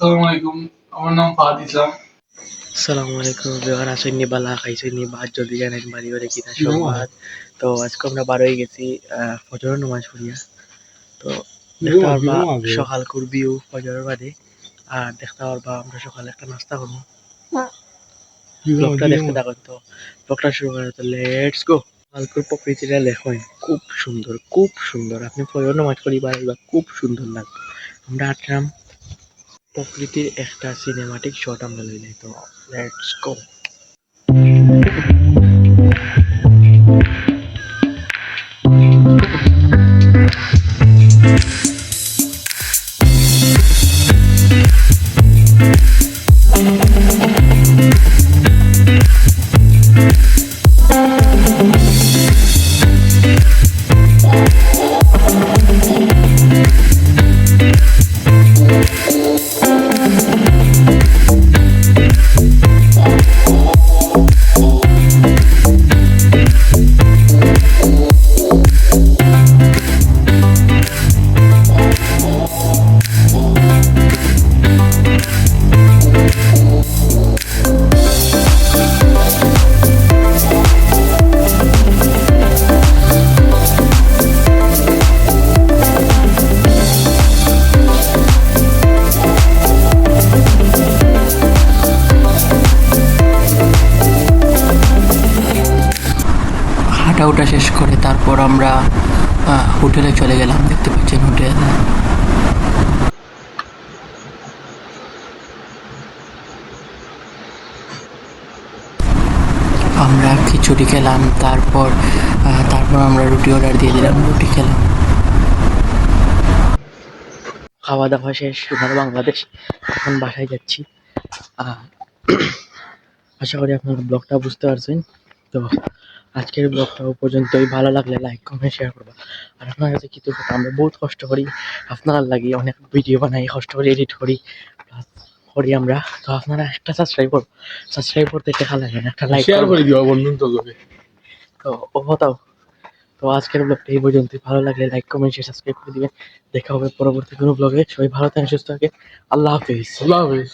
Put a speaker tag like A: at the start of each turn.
A: আসসালামু আলাইকুম আমার নাম ফাহাদ ইসলাম।
B: আসসালামু আলাইকুম বিহার আসেন নি বালা খাইছেন নি ভাত জলদি জানেন বাড়ি বাড়ি কিনা সব ভাত। তো আজকে আমরা বার হয়ে গেছি ফজরের নামাজ পড়িয়া তো দেখতে পারবা সকাল করবিও ফজরের বাদে। আর দেখতে পারবা আমরা সকালে একটা নাস্তা করব। ব্লগটা দেখতে থাকুন তো। ব্লগটা শুরু করে তো লেটস গো কালকুর প্রকৃতিটা লেখেন খুব সুন্দর খুব সুন্দর। আপনি ফজর নামাজ পড়ি বাড়িবা খুব সুন্দর লাগবে। আমরা আসলাম প্রকৃতির একটা সিনেমাটিক শট আমরা লইলাই তো লেটস গো উঠা শেষ করে তারপর আমরা হোটেলে চলে গেলাম। দেখতে পাচ্ছেন হোটেল। আমরা খিচুড়ি খেলাম, তারপর তারপর আমরা রুটি অর্ডার দিয়ে দিলাম, রুটি খেলাম। খাওয়া দাওয়া শেষ, এবার বাংলাদেশ। এখন বাসায় যাচ্ছি। আশা করি আপনারা ব্লগটা বুঝতে পারছেন। তো আজকের ব্লগটা পর্যন্তই। ভালো লাগলে লাইক কমেন্ট শেয়ার করবা। আর আপনার কাছে কি করব আমরা বহুত কষ্ট করি। আপনার লাগি অনেক ভিডিও বানাই কষ্ট করে এডিট করি। প্লাস করি আমরা। তো আপনারা একটা সাবস্ক্রাইব করো। সাবস্ক্রাইব করতে টাকা লাগে না একটা লাইক
A: শেয়ার করে। দিও বন্ধু
B: তো ও হতাও। তো আজকের ব্লগটা এই পর্যন্তই। ভালো লাগলে লাইক কমেন্ট শেয়ার সাবস্ক্রাইব করে দিবেন। দেখা হবে পরবর্তী কোনো ব্লগে সবাই ভালো থাকেন সুস্থ থাকেন। আল্লাহ হাফিজ।
A: আল্লাহ হাফেজ।